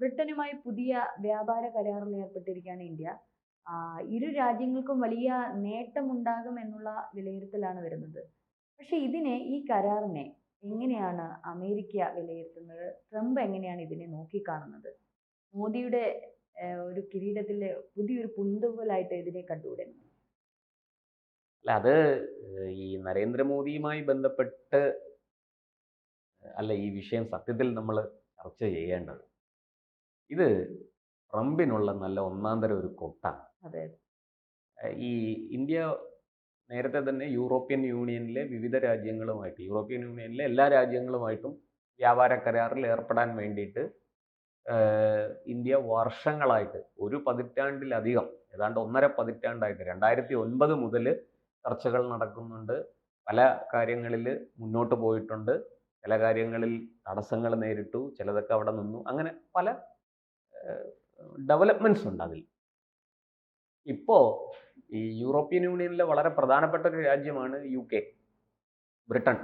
ബ്രിട്ടനുമായി പുതിയ വ്യാപാര കരാറിൽ ഏർപ്പെട്ടിരിക്കുകയാണ് ഇന്ത്യ. ഇരു രാജ്യങ്ങൾക്കും വലിയ നേട്ടമുണ്ടാകും എന്നുള്ള വിലയിരുത്തലാണ് വരുന്നത്. പക്ഷെ ഇതിനെ ഈ കരാറിനെ എങ്ങനെയാണ് അമേരിക്ക വിലയിരുത്തുന്നത്? ട്രംപ് എങ്ങനെയാണ് ഇതിനെ നോക്കിക്കാണുന്നത്? മോദിയുടെ ഒരു കിരീടത്തിലെ പുതിയൊരു പുന്തുവലായിട്ട് ഇതിനെ കണ്ടുകൂടെ അല്ല അത് ഈ നരേന്ദ്രമോദിയുമായി ബന്ധപ്പെട്ട് അല്ല ഈ വിഷയം സത്യത്തിൽ നമ്മൾ ചർച്ച ചെയ്യേണ്ടത് ഇത് ട്രംപിനുള്ള നല്ല ഒന്നാം തരം ഒരു കൊട്ടാണ് അതെ. ഈ ഇന്ത്യ നേരത്തെ തന്നെ യൂറോപ്യൻ യൂണിയനിലെ വിവിധ രാജ്യങ്ങളുമായിട്ട് യൂറോപ്യൻ യൂണിയനിലെ എല്ലാ രാജ്യങ്ങളുമായിട്ടും വ്യാപാര കരാറിൽ ഏർപ്പെടാൻ വേണ്ടിയിട്ട് ഇന്ത്യ വർഷങ്ങളായിട്ട് ഒരു പതിറ്റാണ്ടിലധികം ഏതാണ്ട് ഒന്നര പതിറ്റാണ്ടായിട്ട് രണ്ടായിരത്തി ഒൻപത് മുതൽ ചർച്ചകൾ നടക്കുന്നുണ്ട്. പല കാര്യങ്ങളിൽ മുന്നോട്ട് പോയിട്ടുണ്ട്. ചില കാര്യങ്ങളിൽ തടസ്സങ്ങൾ നേരിട്ടു. ചിലതൊക്കെ അവിടെ നിന്നു. അങ്ങനെ പല ഡെവലപ്മെന്റ്സ് ഉണ്ട് അതിൽ. ഇപ്പോൾ ഈ യൂറോപ്യൻ യൂണിയനിലെ വളരെ പ്രധാനപ്പെട്ട ഒരു രാജ്യമാണ് യു കെ ബ്രിട്ടൻ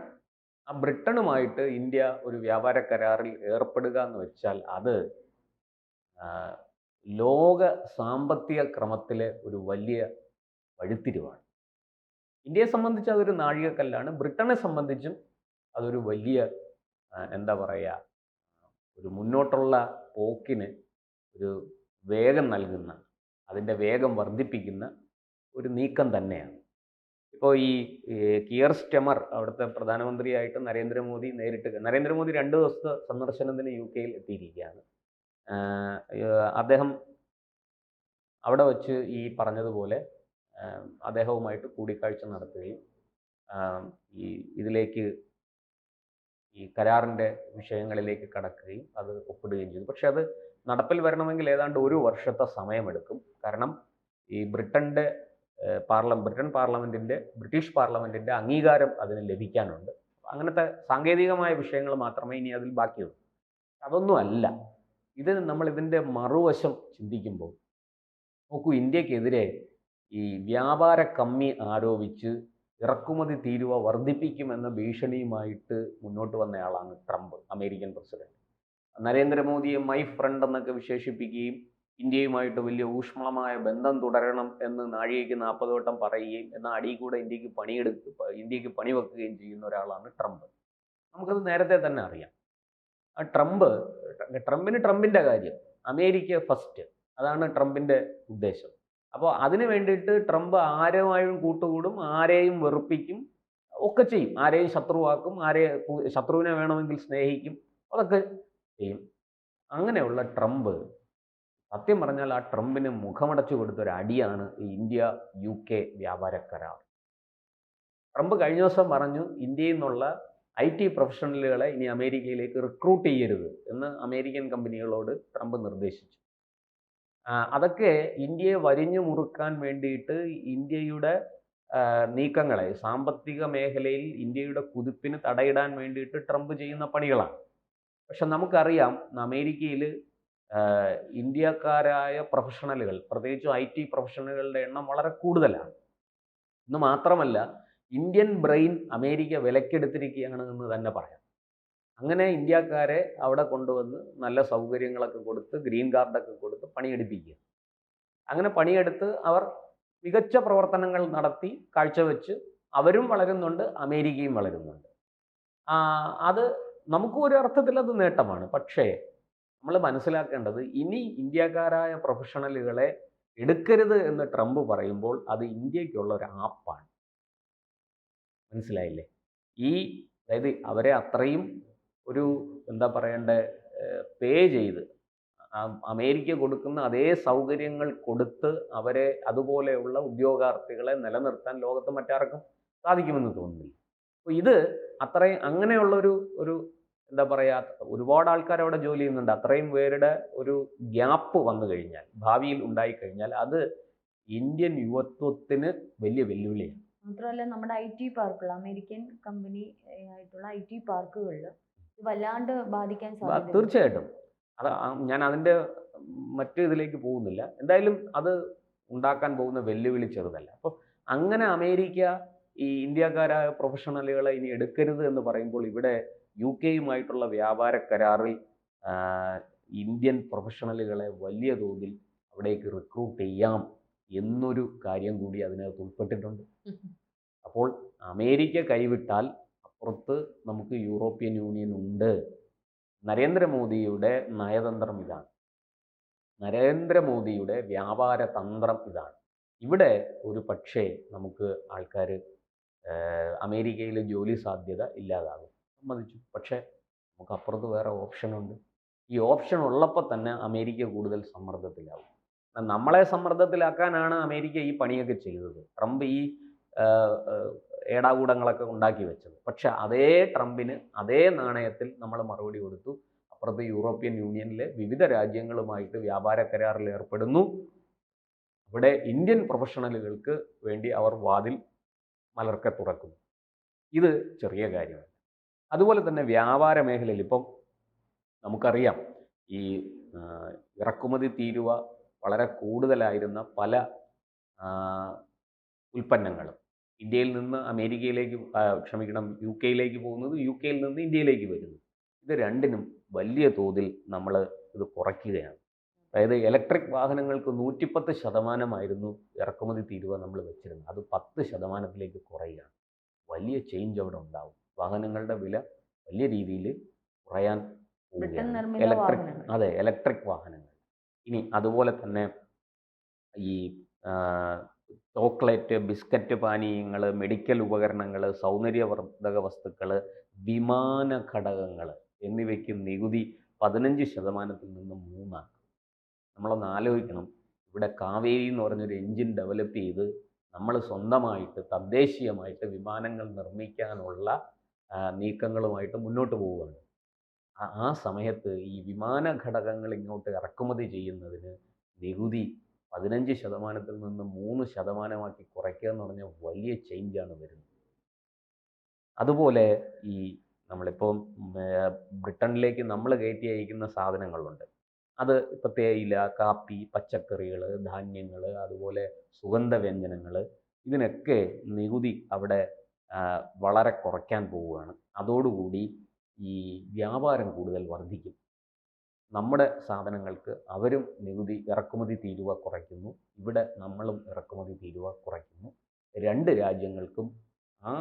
ആ ബ്രിട്ടനുമായിട്ട് ഇന്ത്യ ഒരു വ്യാപാര കരാറിൽ ഏർപ്പെടുക എന്ന് വെച്ചാൽ അത് ലോക സാമ്പത്തിക ക്രമത്തിലെ ഒരു വലിയ വഴിത്തിരിവാണ്. ഇന്ത്യയെ സംബന്ധിച്ച് അതൊരു നാഴികക്കല്ലാണ്. ബ്രിട്ടനെ സംബന്ധിച്ചും അതൊരു വലിയ എന്താ പറയുക ഒരു മുന്നോട്ടുള്ള പോക്കിന് ഒരു വേഗം നൽകുന്ന അതിന്റെ വേഗം വർദ്ധിപ്പിക്കുന്ന ഒരു നീക്കം തന്നെയാണ്. ഇപ്പോൾ ഈ കിയർ സ്റ്റെമർ അവിടുത്തെ പ്രധാനമന്ത്രിയായിട്ട് നരേന്ദ്രമോദി നേരിട്ട് നരേന്ദ്രമോദി രണ്ട് ദിവസത്തെ സന്ദർശനത്തിന് യു കെയിൽ എത്തിയിരിക്കുകയാണ്. അദ്ദേഹം അവിടെ വച്ച് ഈ പറഞ്ഞതുപോലെ അദ്ദേഹവുമായിട്ട് കൂടിക്കാഴ്ച നടത്തുകയും ഈ ഇതിലേക്ക് ഈ കരാറിന്റെ വിഷയങ്ങളിലേക്ക് കടക്കുകയും അത് ഒപ്പിടുകയും ചെയ്തു. പക്ഷെ അത് നടപ്പിൽ വരണമെങ്കിൽ ഏതാണ്ട് ഒരു വർഷത്തെ സമയമെടുക്കും. കാരണം ഈ ബ്രിട്ടന്റെ പാർലം ബ്രിട്ടൻ പാർലമെന്റിന്റെ ബ്രിട്ടീഷ് പാർലമെന്റിന്റെ അംഗീകാരം അതിന് ലഭിക്കാനുണ്ട്. അങ്ങനത്തെ സാങ്കേതികമായ വിഷയങ്ങൾ മാത്രമേ ഇനി അതിൽ ബാക്കിയുള്ളൂ. അതൊന്നുമല്ല. ഇത് നമ്മൾ ഇതിന്റെ മറുവശം ചിന്തിക്കുമ്പോൾ നോക്കൂ ഇന്ത്യക്കെതിരെ ഈ വ്യാപാര കമ്മി ആരോപിച്ച് ഇറക്കുമതി തീരുവ വർദ്ധിപ്പിക്കുമെന്ന ഭീഷണിയുമായിട്ട് മുന്നോട്ട് വന്നയാളാണ് ട്രംപ് അമേരിക്കൻ പ്രസിഡന്റ്. നരേന്ദ്രമോദിയെ മൈ ഫ്രണ്ട് എന്നൊക്കെ വിശേഷിപ്പിക്കുകയും ഇന്ത്യയുമായിട്ട് വലിയ ഊഷ്മളമായ ബന്ധം തുടരണം എന്ന് നാഴികയ്ക്ക് നാൽപ്പത് വട്ടം പറയുകയും എന്നാൽ അടിയിൽ കൂടെ ഇന്ത്യയ്ക്ക് പണിയെടുക്കുക ഇന്ത്യയ്ക്ക് പണി വെക്കുകയും ചെയ്യുന്ന ഒരാളാണ് ട്രംപ്. നമുക്കത് നേരത്തെ തന്നെ അറിയാം. ആ ട്രംപ് ട്രംപിന് ട്രംപിന്റെ കാര്യം അമേരിക്ക ഫസ്റ്റ്. അതാണ് ട്രംപിന്റെ ഉദ്ദേശം. അപ്പോൾ അതിന് വേണ്ടിയിട്ട് ട്രംപ് ആരുമായും കൂട്ടുകൂടും ആരെയും വെറുപ്പിക്കും ഒക്കെ ചെയ്യും. ആരെയും ശത്രുവാക്കും ആരെ ശത്രുവിനെ വേണമെങ്കിൽ സ്നേഹിക്കും അതൊക്കെ ചെയ്യും. അങ്ങനെയുള്ള ട്രംപ് സത്യം പറഞ്ഞാൽ ആ ട്രംപിന് മുഖമടച്ചു കൊടുത്തൊരു അടിയാണ് ഈ ഇന്ത്യ യു കെ വ്യാപാര കരാർ. ട്രംപ് കഴിഞ്ഞ ദിവസം പറഞ്ഞു ഇന്ത്യയിൽ നിന്നുള്ള ഐ ടി പ്രൊഫഷണലുകളെ ഇനി അമേരിക്കയിലേക്ക് റിക്രൂട്ട് ചെയ്യരുത് എന്ന് അമേരിക്കൻ കമ്പനികളോട് ട്രംപ് നിർദ്ദേശിച്ചു. അതൊക്കെ ഇന്ത്യയെ വരിഞ്ഞു മുറുക്കാൻ വേണ്ടിയിട്ട് ഇന്ത്യയുടെ നീക്കങ്ങളെ സാമ്പത്തിക മേഖലയിൽ ഇന്ത്യയുടെ കുതിപ്പിന് തടയിടാൻ വേണ്ടിയിട്ട് ട്രംപ് ചെയ്യുന്ന പണികളാണ്. പക്ഷെ നമുക്കറിയാം അമേരിക്കയിൽ ഇന്ത്യക്കാരായ പ്രൊഫഷണലുകൾ പ്രത്യേകിച്ചും ഐ ടി പ്രൊഫഷണലുകളുടെ എണ്ണം വളരെ കൂടുതലാണ്. എന്ന് മാത്രമല്ല ഇന്ത്യൻ ബ്രെയിൻ അമേരിക്ക വിലക്കെടുത്തിരിക്കുകയാണ് എന്ന് തന്നെ പറയാം. അങ്ങനെ ഇന്ത്യക്കാരെ അവിടെ കൊണ്ടുവന്ന് നല്ല സൗകര്യങ്ങളൊക്കെ കൊടുത്ത് ഗ്രീൻ കാർഡൊക്കെ കൊടുത്ത് പണിയെടുപ്പിക്കുക. അങ്ങനെ പണിയെടുത്ത് അവർ മികച്ച പ്രവർത്തനങ്ങൾ നടത്തി കാഴ്ചവെച്ച് അവരും വളരുന്നുണ്ട് അമേരിക്കയും വളരുന്നുണ്ട്. അത് നമുക്കും ഒരു അർത്ഥത്തിൽ അത് നേട്ടമാണ്. പക്ഷേ നമ്മൾ മനസ്സിലാക്കേണ്ടത് ഇനി ഇന്ത്യക്കാരായ പ്രൊഫഷണലുകളെ എടുക്കരുത് എന്ന് ട്രംപ് പറയുമ്പോൾ അത് ഇന്ത്യക്കുള്ള ഒരു ആപ്പാണ്. മനസ്സിലായില്ലേ? ഈ അതായത് അവരെ അത്രയും ഒരു എന്താ പറയണ്ടേ പേ ചെയ്ത് അമേരിക്ക കൊടുക്കുന്ന അതേ സൗകര്യങ്ങൾ കൊടുത്ത് അവരെ അതുപോലെയുള്ള ഉദ്യോഗാർത്ഥികളെ നിലനിർത്താൻ ലോകത്ത് മറ്റാർക്കും സാധിക്കുമെന്ന് തോന്നുന്നില്ല. അപ്പോൾ ഇത് അത്രയും അങ്ങനെയുള്ള ഒരു ഒരു എന്താ പറയുക ഒരുപാട് ആൾക്കാർ അവിടെ ജോലി ചെയ്യുന്നുണ്ട്. അത്രയും പേരുടെ ഒരു ഗ്യാപ്പ് വന്നു കഴിഞ്ഞാൽ ഭാവിയിൽ ഉണ്ടായി കഴിഞ്ഞാൽ അത് ഇന്ത്യൻ യുവത്വത്തിന് വലിയ വെല്ലുവിളിയാണ്. മാത്രമല്ല നമ്മുടെ ഐ ടി പാർക്കുകൾ അമേരിക്കൻ കമ്പനി ആയിട്ടുള്ള ഐ ടി പാർക്കുകളിൽ വല്ലാണ്ട് ബാധിക്കാൻ സാധിക്കും സാധ്യത തീർച്ചയായിട്ടും. അത് ഞാൻ അതിന്റെ മറ്റു ഇതിലേക്ക് പോകുന്നില്ല. എന്തായാലും അത് ഉണ്ടാക്കാൻ പോകുന്ന വെല്ലുവിളി ചെറുതല്ല. അപ്പോൾ അങ്ങനെ അമേരിക്ക ഈ ഇന്ത്യക്കാരായ പ്രൊഫഷണലുകളെ ഇനി എടുക്കരുത് എന്ന് പറയുമ്പോൾ ഇവിടെ യു കെയുമായിട്ടുള്ള വ്യാപാര കരാറിൽ ഇന്ത്യൻ പ്രൊഫഷണലുകളെ വലിയ തോതിൽ അവിടേക്ക് റിക്രൂട്ട് ചെയ്യാം എന്നൊരു കാര്യം കൂടി അതിനകത്ത് ഉൾപ്പെട്ടിട്ടുണ്ട്. അപ്പോൾ അമേരിക്ക കൈവിട്ടാൽ അപ്പുറത്ത് നമുക്ക് യൂറോപ്യൻ യൂണിയൻ ഉണ്ട്. നരേന്ദ്രമോദിയുടെ നയതന്ത്രം ഇതാണ്. നരേന്ദ്രമോദിയുടെ വ്യാപാര തന്ത്രം ഇതാണ്. ഇവിടെ ഒരു പക്ഷേ നമുക്ക് ആൾക്കാർ അമേരിക്കയിൽ ജോലി സാധ്യത ഇല്ലാതാകും. സമ്മതിച്ചു. പക്ഷേ നമുക്ക് അപ്പുറത്ത് വേറെ ഓപ്ഷനുണ്ട്. ഈ ഓപ്ഷൻ ഉള്ളപ്പോൾ തന്നെ അമേരിക്ക കൂടുതൽ സമ്മർദ്ദത്തിലാവും. നമ്മളെ സമ്മർദ്ദത്തിലാക്കാനാണ് അമേരിക്ക ഈ പണിയൊക്കെ ചെയ്തത്. ട്രംപ് ഈ ഏടാകൂടങ്ങളൊക്കെ ഉണ്ടാക്കി വെച്ചത്. പക്ഷെ അതേ ട്രംപിന് അതേ നാണയത്തിൽ നമ്മൾ മറുപടി കൊടുത്തു. അപ്പുറത്ത് യൂറോപ്യൻ യൂണിയനിലെ വിവിധ രാജ്യങ്ങളുമായിട്ട് വ്യാപാര കരാറിൽ ഏർപ്പെടുന്നു. ഇവിടെ ഇന്ത്യൻ പ്രൊഫഷണലുകൾക്ക് വേണ്ടി അവർ വാതിൽ മലർക്കെ തുറക്കുന്നു ഇത് ചെറിയ കാര്യമാണ്. അതുപോലെ തന്നെ വ്യാപാര മേഖലയിൽ ഇപ്പം നമുക്കറിയാം ഈ ഇറക്കുമതി തീരുവ വളരെ കൂടുതലായിരുന്ന പല ഉൽപ്പന്നങ്ങളും. ഇന്ത്യയിൽ നിന്ന് അമേരിക്കയിലേക്ക് ക്ഷമിക്കണം യു കെയിലേക്ക് പോകുന്നത് യു കെയിൽ നിന്ന് ഇന്ത്യയിലേക്ക് വരുന്നു. ഇത് രണ്ടിനും വലിയ തോതിൽ നമ്മൾ ഇത് കുറയ്ക്കുകയാണ്. അതായത് ഇലക്ട്രിക് വാഹനങ്ങൾക്ക് നൂറ്റിപ്പത്ത് ശതമാനമായിരുന്നു ഇറക്കുമതി തീരുവ നമ്മൾ വെച്ചിരുന്നത്. അത് പത്ത് ശതമാനത്തിലേക്ക് കുറയുകയാണ് വലിയ ചേഞ്ച് അവിടെ ഉണ്ടാവും. വാഹനങ്ങളുടെ വില വലിയ രീതിയിൽ കുറയാൻ ഇലക്ട്രിക് അതെ ഇലക്ട്രിക് വാഹനങ്ങൾ. ഇനി അതുപോലെ തന്നെ ഈ ചോക്ലേറ്റ് ബിസ്ക്കറ്റ് പാനീയങ്ങൾ മെഡിക്കൽ ഉപകരണങ്ങൾ സൗന്ദര്യവർദ്ധക വസ്തുക്കൾ വിമാന ഘടകങ്ങൾ എന്നിവയ്ക്ക് നികുതി പതിനഞ്ച് ശതമാനത്തിൽ നിന്ന് മൂന്നാണ്. നമ്മളൊന്ന് ആലോചിക്കണം. ഇവിടെ കാവേരി എന്ന് പറഞ്ഞൊരു എൻജിൻ ഡെവലപ്പ് ചെയ്ത് നമ്മൾ സ്വന്തമായിട്ട് തദ്ദേശീയമായിട്ട് വിമാനങ്ങൾ നിർമ്മിക്കാനുള്ള നീക്കങ്ങളുമായിട്ട് മുന്നോട്ട് പോവുകയാണ്. ആ- സമയത്ത് ഈ വിമാന ഘടകങ്ങൾ ഇങ്ങോട്ട് ഇറക്കുമതി ചെയ്യുന്നതിന് നികുതി പതിനഞ്ച് ശതമാനത്തിൽ നിന്ന് മൂന്ന് ശതമാനമാക്കി കുറയ്ക്കുക എന്ന് പറഞ്ഞാൽ വലിയ ചേഞ്ചാണ് വരുന്നത്. അതുപോലെ ഈ നമ്മളിപ്പം ഉം, ബ്രിട്ടനിലേക്ക് നമ്മൾ കയറ്റി അയക്കുന്ന സാധനങ്ങളുണ്ട്. അത് ഇപ്പം തേയില കാപ്പി പച്ചക്കറികൾ ധാന്യങ്ങൾ അതുപോലെ സുഗന്ധവ്യഞ്ജനങ്ങൾ ഇതിനൊക്കെ നികുതി അവിടെ വളരെ കുറയ്ക്കാൻ പോവുകയാണ്. അതോടുകൂടി ഈ വ്യാപാരം കൂടുതൽ വർദ്ധിക്കും. നമ്മുടെ സാധനങ്ങൾക്ക് അവരും നികുതി ഇറക്കുമതി തീരുവ കുറയ്ക്കുന്നു. ഇവിടെ നമ്മളും ഇറക്കുമതി തീരുവ കുറയ്ക്കുന്നു. രണ്ട് രാജ്യങ്ങൾക്കും ആ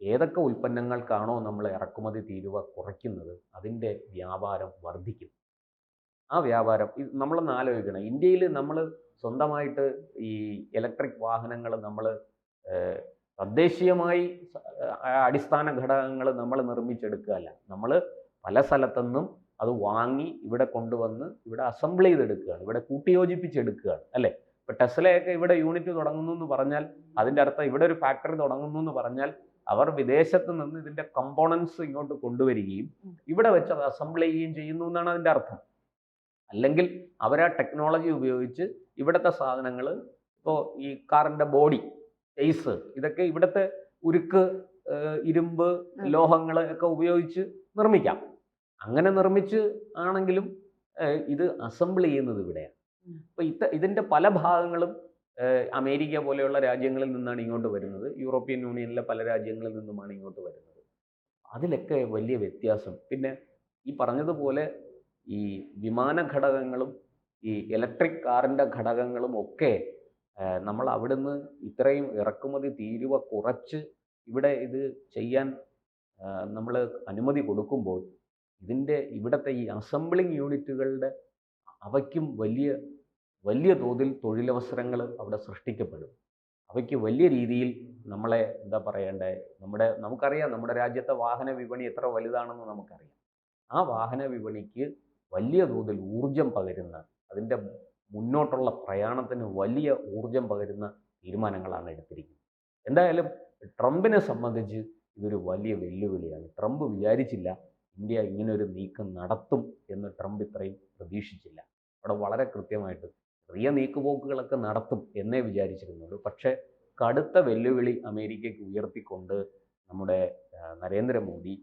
ഏതൊക്കെ ഉൽപ്പന്നങ്ങൾക്കാണോ നമ്മൾ ഇറക്കുമതി തീരുവ കുറയ്ക്കുന്നത് അതിന്റെ വ്യാപാരം വർദ്ധിക്കും. ആ വ്യാപാരം. ഇത് നമ്മളൊന്ന് ആലോചിക്കണം. ഇന്ത്യയിൽ നമ്മൾ സ്വന്തമായിട്ട് ഈ ഇലക്ട്രിക് വാഹനങ്ങൾ നമ്മൾ തദ്ദേശീയമായി അടിസ്ഥാന ഘടകങ്ങൾ നമ്മൾ നിർമ്മിച്ചെടുക്കുകയല്ല. നമ്മൾ പല സ്ഥലത്തുനിന്നും അത് വാങ്ങി ഇവിടെ കൊണ്ടുവന്ന് ഇവിടെ അസംബിൾ ചെയ്തെടുക്കുകയാണ്. ഇവിടെ കൂട്ടിയോജിപ്പിച്ചെടുക്കുകയാണ്. അല്ലേ? ഇപ്പം ടെസ്ലയൊക്കെ ഇവിടെ യൂണിറ്റ് തുടങ്ങുന്നു എന്ന് പറഞ്ഞാൽ അതിന്റെ അർത്ഥം ഇവിടെ ഒരു ഫാക്ടറി തുടങ്ങുന്നു എന്ന് പറഞ്ഞാൽ അവർ വിദേശത്ത് നിന്ന് ഇതിന്റെ കമ്പോണൻസ് ഇങ്ങോട്ട് കൊണ്ടുവരികയും ഇവിടെ വെച്ച് അത് അസംബിൾ ചെയ്യുകയും ചെയ്യുന്നു എന്നാണ് അതിന്റെ അർത്ഥം. അല്ലെങ്കിൽ അവർ ആ ടെക്നോളജി ഉപയോഗിച്ച് ഇവിടുത്തെ സാധനങ്ങൾ ഇപ്പോൾ ഈ കാറിന്റെ ബോഡി ചെയ്സ് ഇതൊക്കെ ഇവിടുത്തെ ഉരുക്ക് ഇരുമ്പ് ലോഹങ്ങൾ ഒക്കെ ഉപയോഗിച്ച് നിർമ്മിക്കാം. അങ്ങനെ നിർമ്മിച്ച് ആണെങ്കിലും ഇത് അസംബിൾ ചെയ്യുന്നത് ഇവിടെയാണ്. അപ്പോൾ ഇത്ത ഇതിന്റെ പല ഭാഗങ്ങളും അമേരിക്ക പോലെയുള്ള രാജ്യങ്ങളിൽ നിന്നാണ് ഇങ്ങോട്ട് വരുന്നത്. യൂറോപ്യൻ യൂണിയനിലെ പല രാജ്യങ്ങളിൽ നിന്നുമാണ് ഇങ്ങോട്ട് വരുന്നത്. അതിലൊക്കെ വലിയ വ്യത്യാസം. പിന്നെ ഈ പറഞ്ഞതുപോലെ ഈ വിമാന ഘടകങ്ങളും ഈ ഇലക്ട്രിക് കാറിന്റെ ഘടകങ്ങളും ഒക്കെ നമ്മൾ അവിടുന്ന് ഇത്രയും ഇറക്കുമതി തീരുവ കുറച്ച് ഇവിടെ ഇത് ചെയ്യാൻ നമ്മൾ അനുമതി കൊടുക്കുമ്പോൾ ഇതിന്റെ ഇവിടുത്തെ ഈ അസംബ്ലിംഗ് യൂണിറ്റുകളുടെ അവയ്ക്കും വലിയ വലിയ തോതിൽ തൊഴിലവസരങ്ങൾ അവിടെ സൃഷ്ടിക്കപ്പെടും. അവയ്ക്ക് വലിയ രീതിയിൽ നമ്മളെ എന്താ പറയണ്ടേ? നമ്മുടെ നമുക്കറിയാം നമ്മുടെ രാജ്യത്തെ വാഹന വിപണി എത്ര വലുതാണെന്ന് നമുക്കറിയാം. ആ വാഹന വിപണിക്ക് വലിയ തോതിൽ ഊർജം പകരുന്ന അതിന്റെ മുന്നോട്ടുള്ള പ്രയാണത്തിന് വലിയ ഊർജം പകരുന്ന തീരുമാനങ്ങളാണ് എടുത്തിരിക്കുന്നത്. എന്തായാലും ട്രംപിനെ സംബന്ധിച്ച് ഇതൊരു വലിയ വെല്ലുവിളിയാണ്. ട്രംപ് വിചാരിച്ചില്ല ഇന്ത്യ ഇങ്ങനൊരു നീക്കം നടത്തും എന്ന് ട്രംപ് ഇത്രയും പ്രതീക്ഷിച്ചില്ല. അവിടെ വളരെ കൃത്യമായിട്ട് ചെറിയ നീക്കുപോക്കുകളൊക്കെ നടത്തും എന്നേ വിചാരിച്ചിരുന്നുള്ളൂ. പക്ഷേ കടുത്ത വെല്ലുവിളി അമേരിക്കയ്ക്ക് ഉയർത്തിക്കൊണ്ട് നമ്മുടെ നരേന്ദ്രമോദി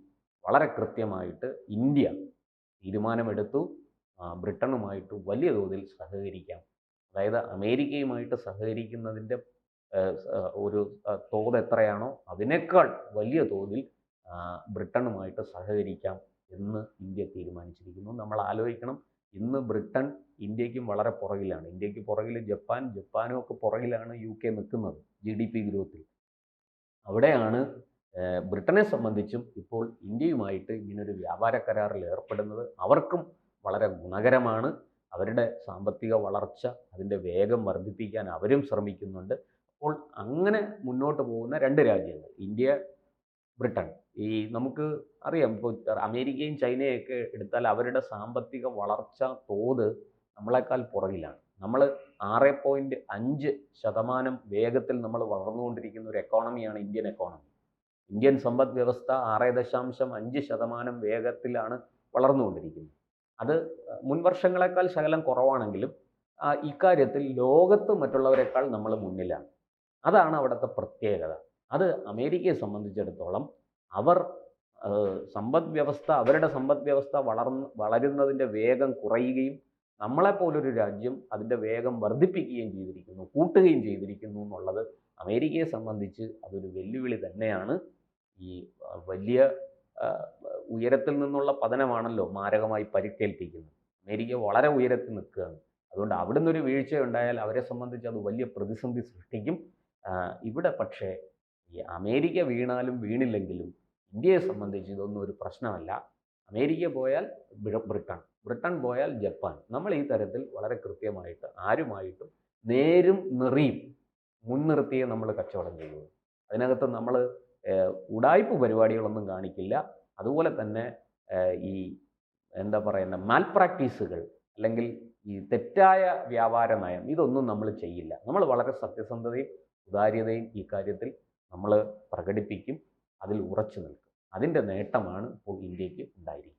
വളരെ കൃത്യമായിട്ട് ഇന്ത്യ തീരുമാനമെടുത്തു. ബ്രിട്ടനുമായിട്ട് വലിയ തോതിൽ സഹകരിക്കാം. അതായത് അമേരിക്കയുമായിട്ട് സഹകരിക്കുന്നതിന്റെ ഒരു തോത് എത്രയാണോ അതിനേക്കാൾ വലിയ തോതിൽ ബ്രിട്ടനുമായിട്ട് സഹകരിക്കാം എന്ന് ഇന്ത്യ തീരുമാനിച്ചിരിക്കുന്നു. നമ്മൾ ആലോചിക്കണം ഇന്ന് ബ്രിട്ടൻ ഇന്ത്യക്കും വളരെ പുറകിലാണ്. ഇന്ത്യയ്ക്ക് പുറകിൽ ജപ്പാൻ ജപ്പാനും ഒക്കെ പുറകിലാണ് യു കെ നിൽക്കുന്നത് ജി ഡി പി ഗ്രോത്തിൽ അവിടെയാണ് ബ്രിട്ടനെ സംബന്ധിച്ചും ഇപ്പോൾ ഇന്ത്യയുമായിട്ട് ഇങ്ങനൊരു വ്യാപാര കരാറിൽ ഏർപ്പെടുന്നത് അവർക്കും വളരെ ഗുണകരമാണ്. അവരുടെ സാമ്പത്തിക വളർച്ച അതിന്റെ വേഗം വർദ്ധിപ്പിക്കാൻ അവരും ശ്രമിക്കുന്നുണ്ട്. അപ്പോൾ അങ്ങനെ മുന്നോട്ട് പോകുന്ന രണ്ട് രാജ്യങ്ങൾ ഇന്ത്യ ബ്രിട്ടൻ ഈ നമുക്ക് അറിയാം ഇപ്പോൾ അമേരിക്കയും ചൈനയൊക്കെ എടുത്താൽ അവരുടെ സാമ്പത്തിക വളർച്ച തോത് നമ്മളെക്കാൾ പുറകിലാണ്. നമ്മൾ ആറ് പോയിന്റ് അഞ്ച് ശതമാനം വേഗത്തിൽ നമ്മൾ വളർന്നുകൊണ്ടിരിക്കുന്ന ഒരു എക്കോണമിയാണ് ഇന്ത്യൻ എക്കോണമി ഇന്ത്യൻ സമ്പദ് വ്യവസ്ഥ ആറ് ദശാംശം അഞ്ച് ശതമാനം വേഗത്തിലാണ് വളർന്നുകൊണ്ടിരിക്കുന്നത്. അത് മുൻവർഷങ്ങളെക്കാൾ ശകലം കുറവാണെങ്കിലും ഇക്കാര്യത്തിൽ ലോകത്ത് മറ്റുള്ളവരെക്കാൾ നമ്മൾ മുന്നിലാണ്. അതാണ് അവിടുത്തെ പ്രത്യേകത. അത് അമേരിക്കയെ സംബന്ധിച്ചിടത്തോളം അവർ സമ്പദ് വ്യവസ്ഥ അവരുടെ സമ്പദ് വ്യവസ്ഥ വളർന്ന് വളരുന്നതിന്റെ വേഗം കുറയുകയും നമ്മളെപ്പോലൊരു രാജ്യം അതിന്റെ വേഗം വർദ്ധിപ്പിക്കുകയും ചെയ്തിരിക്കുന്നു കൂട്ടുകയും ചെയ്തിരിക്കുന്നു എന്നുള്ളത് അമേരിക്കയെ സംബന്ധിച്ച് അതൊരു വെല്ലുവിളി തന്നെയാണ്. ഈ വലിയ ഉയരത്തിൽ നിന്നുള്ള പതനമാണല്ലോ മാരകമായി പരിക്കേൽപ്പിക്കുന്നത്. അമേരിക്ക വളരെ ഉയരത്തിൽ നിൽക്കുകയാണ്. അതുകൊണ്ട് അവിടുന്ന് ഒരു വീഴ്ച ഉണ്ടായാൽ അവരെ സംബന്ധിച്ച് അത് വലിയ പ്രതിസന്ധി സൃഷ്ടിക്കും. ഇവിടെ പക്ഷേ ഈ അമേരിക്ക വീണാലും വീണില്ലെങ്കിലും ഇന്ത്യയെ സംബന്ധിച്ച് ഇതൊന്നും ഒരു പ്രശ്നമല്ല. അമേരിക്ക പോയാൽ ബ്രി- ബ്രിട്ടൻ ബ്രിട്ടൻ പോയാൽ ജപ്പാൻ. നമ്മൾ ഈ തരത്തിൽ വളരെ കൃത്യമായിട്ട് ആരുമായിട്ടും നേരും നെറിയും മുൻനിർത്തിയേ നമ്മൾ കച്ചവടം ചെയ്യുള്ളൂ. അതിനകത്ത് നമ്മൾ ഉടായ്പ പരിപാടികളൊന്നും കാണിക്കില്ല. അതുപോലെ തന്നെ ഈ എന്താ പറയുന്ന മാൽ പ്രാക്ടീസുകൾ അല്ലെങ്കിൽ ഈ തെറ്റായ വ്യാപാര നയം ഇതൊന്നും നമ്മൾ ചെയ്യില്ല. നമ്മൾ വളരെ സത്യസന്ധതയും ഉദാര്യതയും ഈ കാര്യത്തിൽ നമ്മൾ പ്രകടിപ്പിക്കും അതിൽ ഉറച്ചു നിൽക്കും. അതിന്റെ നേട്ടമാണ് ഇപ്പോൾ ഇന്ത്യയ്ക്ക് ഉണ്ടായിരിക്കുന്നത്.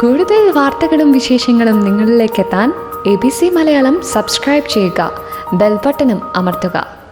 കൂടുതൽ വാർത്തകളും വിശേഷങ്ങളും നിങ്ങളിലേക്ക് എത്താൻ A B C Malayalam subscribe ചെയ്യുക. ബെൽബട്ടനും അമർത്തുക.